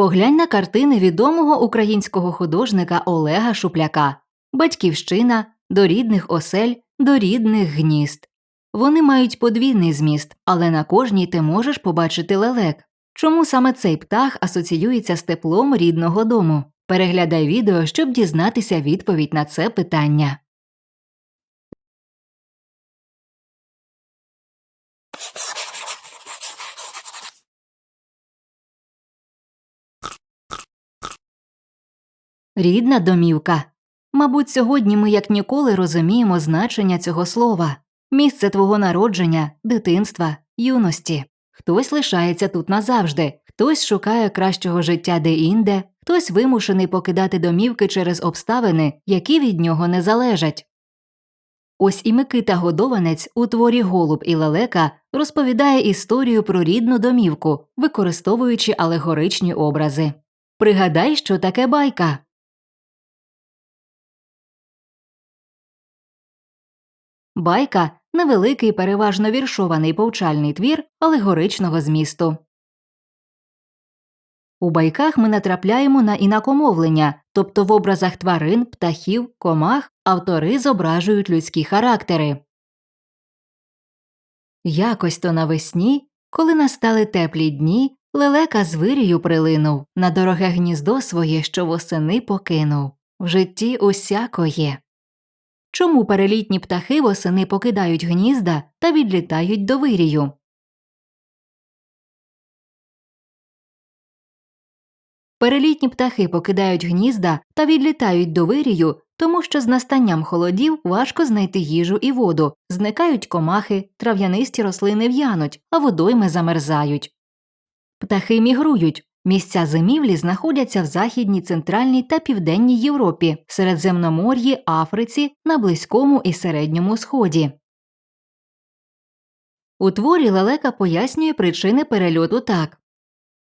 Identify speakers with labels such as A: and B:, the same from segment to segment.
A: Поглянь на картини відомого українського художника Олега Шупляка Батьківщина, до рідних осель, до рідних гнізд. Вони мають подвійний зміст, але на кожній ти можеш побачити лелек. Чому саме цей птах асоціюється з теплом рідного дому? Переглядай відео, щоб дізнатися відповідь на це питання. Рідна домівка. Мабуть, сьогодні ми як ніколи розуміємо значення цього слова місце твого народження, дитинства, юності. Хтось лишається тут назавжди, хтось шукає кращого життя де-інде, хтось вимушений покидати домівки через обставини, які від нього не залежать. Ось і Микита Годованець у творі Голуб і лелека розповідає історію про рідну домівку, використовуючи алегоричні образи. Пригадай, що таке байка. Байка невеликий, переважно віршований повчальний твір алегоричного змісту. У байках ми натрапляємо на інакомовлення, тобто в образах тварин, птахів, комах автори зображують людські характери. Якось то навесні, коли настали теплі дні, лелека з вирію прилинув на дороге гніздо своє, що восени покинув. В житті усяко є. Чому перелітні птахи восени покидають гнізда та відлітають до вирію? Перелітні птахи покидають гнізда та відлітають до вирію, тому що з настанням холодів важко знайти їжу і воду, зникають комахи, трав'янисті рослини в'януть, а водойми замерзають. Птахи мігрують. Місця зимівлі знаходяться в Західній, Центральній та Південній Європі, Середземномор'ї, Африці, на Близькому і Середньому Сході. У творі лелека пояснює причини перельоту так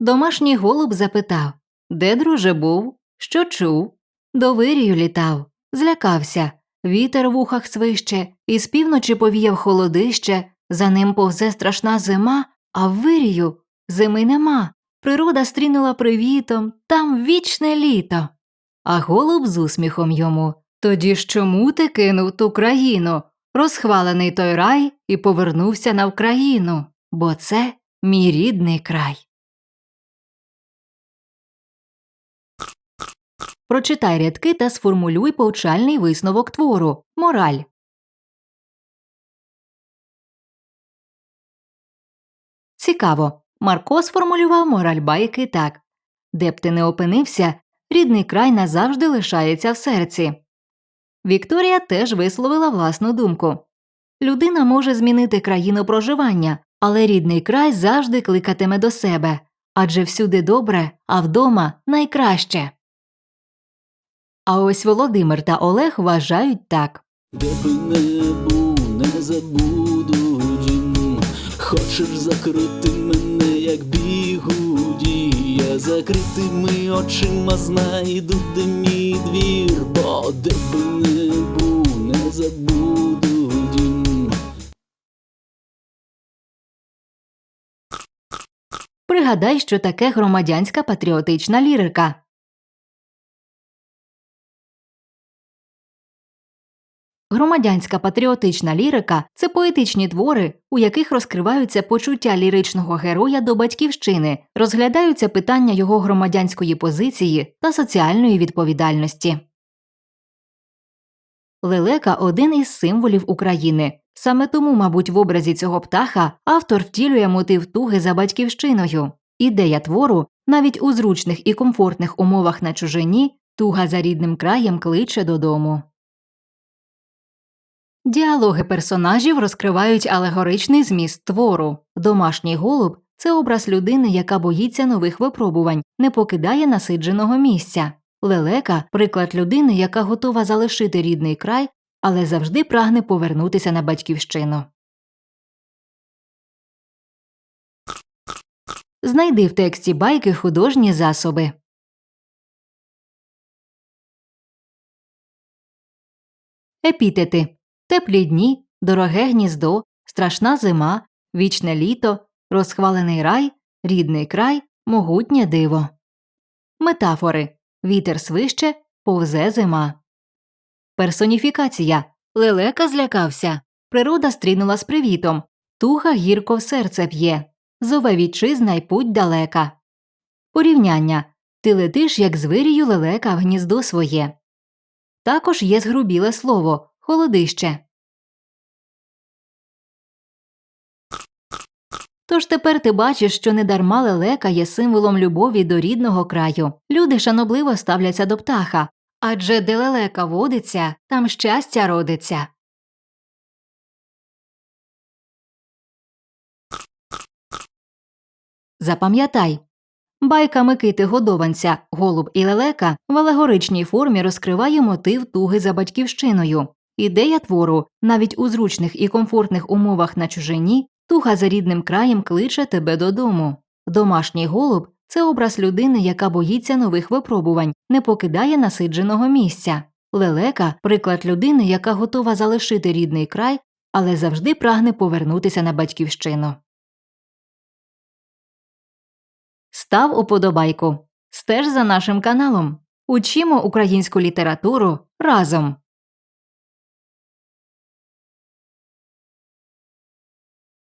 A: Домашній голуб запитав Де, друже, був? Що чув? До вирію літав, злякався. Вітер в ухах свище, і з півночі повіяв холодище, за ним повзе страшна зима, а в вирію зими нема. Природа стрінула привітом, там вічне літо. А голуб з усміхом йому Тоді ж чому ти кинув ту країну? Розхвалений той рай і повернувся на Вкраїну, бо це мій рідний край. Прочитай рядки та сформулюй повчальний висновок твору. Мораль. Цікаво. Марко сформулював мораль байки так де б ти не опинився, рідний край назавжди лишається в серці. Вікторія теж висловила власну думку людина може змінити країну проживання, але рідний край завжди кликатиме до себе адже всюди добре, а вдома найкраще. А ось Володимир та Олег вважають так
B: Де би не був, не забуду. Хочеш закрити мене, як бігуді, я закритими очима знайду, де мій двір, бо де би не був, не забуду дім.
A: Пригадай, що таке громадянська патріотична лірика. Громадянська патріотична лірика це поетичні твори, у яких розкриваються почуття ліричного героя до батьківщини, розглядаються питання його громадянської позиції та соціальної відповідальності. Лелека один із символів України. Саме тому, мабуть, в образі цього птаха автор втілює мотив туги за батьківщиною. Ідея твору, навіть у зручних і комфортних умовах на чужині, туга за рідним краєм кличе додому. Діалоги персонажів розкривають алегоричний зміст твору. Домашній голуб це образ людини, яка боїться нових випробувань, не покидає насидженого місця. Лелека приклад людини, яка готова залишити рідний край, але завжди прагне повернутися на батьківщину. Знайди в тексті байки художні засоби. Епітети теплі дні, дороге гніздо, страшна зима, вічне літо, розхвалений рай, рідний край, могутнє диво. Метафори Вітер свище, повзе зима. Персоніфікація Лелека злякався. Природа стрінула з привітом. Туга гірко в серце п'є. Зове вітчизна й путь далека. Порівняння Ти летиш, як звирію лелека в гніздо своє. Також є згрубіле слово холодище. Тож тепер ти бачиш, що недарма лелека є символом любові до рідного краю. Люди шанобливо ставляться до птаха, адже де лелека водиться, там щастя родиться. Запам'ятай. Байка Микити Годованця Голуб і лелека в алегоричній формі розкриває мотив туги за батьківщиною. Ідея твору, навіть у зручних і комфортних умовах на чужині, туга за рідним краєм кличе тебе додому. Домашній голуб це образ людини, яка боїться нових випробувань, не покидає насидженого місця. Лелека приклад людини, яка готова залишити рідний край, але завжди прагне повернутися на батьківщину. Став уподобайку. Стеж за нашим каналом. Учимо українську літературу разом.